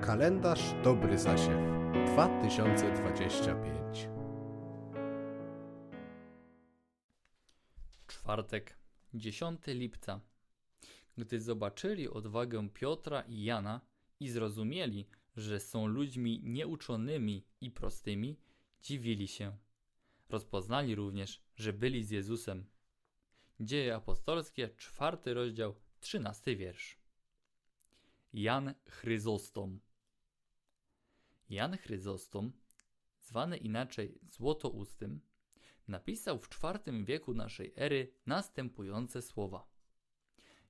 Kalendarz Dobry Zasiew 2025 Czwartek, 10 lipca. Gdy zobaczyli odwagę Piotra i Jana i zrozumieli, że są ludźmi nieuczonymi i prostymi, dziwili się. Rozpoznali również, że byli z Jezusem. Dzieje apostolskie, czwarty rozdział, trzynasty wiersz. Jan Chryzostom Jan Chryzostom, zwany inaczej Złotoustym, napisał w IV wieku naszej ery następujące słowa.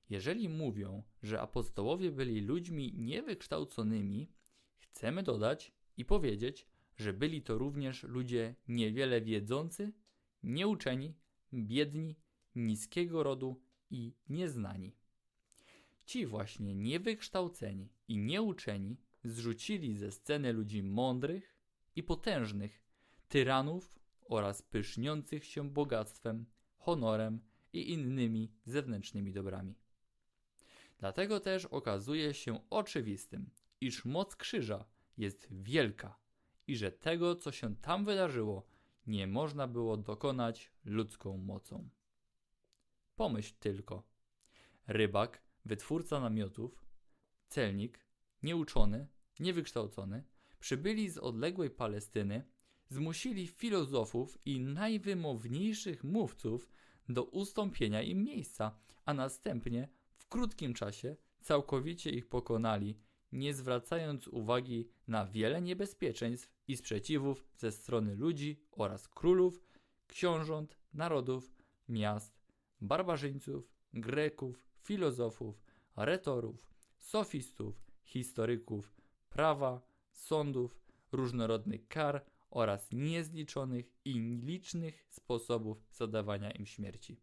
Jeżeli mówią, że apostołowie byli ludźmi niewykształconymi, chcemy dodać i powiedzieć, że byli to również ludzie niewiele wiedzący, nieuczeni, biedni, niskiego rodu i nieznani. Ci właśnie niewykształceni i nieuczeni zrzucili ze sceny ludzi mądrych i potężnych, tyranów oraz pyszniących się bogactwem, honorem i innymi zewnętrznymi dobrami. Dlatego też okazuje się oczywistym, iż moc krzyża jest wielka i że tego, co się tam wydarzyło, nie można było dokonać ludzką mocą. Pomyśl tylko. Rybak, wytwórca namiotów, celnik, nieuczony, niewykształcony, przybyli z odległej Palestyny, zmusili filozofów i najwymowniejszych mówców do ustąpienia im miejsca, a następnie w krótkim czasie całkowicie ich pokonali, nie zwracając uwagi na wiele niebezpieczeństw i sprzeciwów ze strony ludzi oraz królów, książąt, narodów, miast, barbarzyńców, Greków, filozofów, retorów, sofistów, historyków, prawa, sądów, różnorodnych kar oraz niezliczonych i licznych sposobów zadawania im śmierci.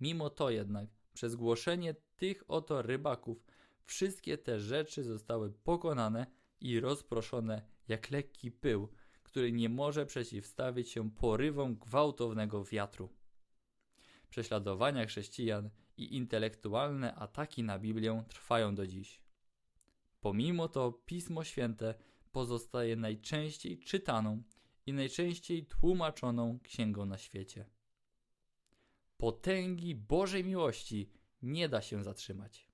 Mimo to jednak, przez głoszenie tych oto rybaków, wszystkie te rzeczy zostały pokonane i rozproszone jak lekki pył, który nie może przeciwstawić się porywom gwałtownego wiatru prześladowania chrześcijan i intelektualne ataki na Biblię trwają do dziś. Pomimo to Pismo Święte pozostaje najczęściej czytaną i najczęściej tłumaczoną księgą na świecie. Potęgi Bożej miłości nie da się zatrzymać.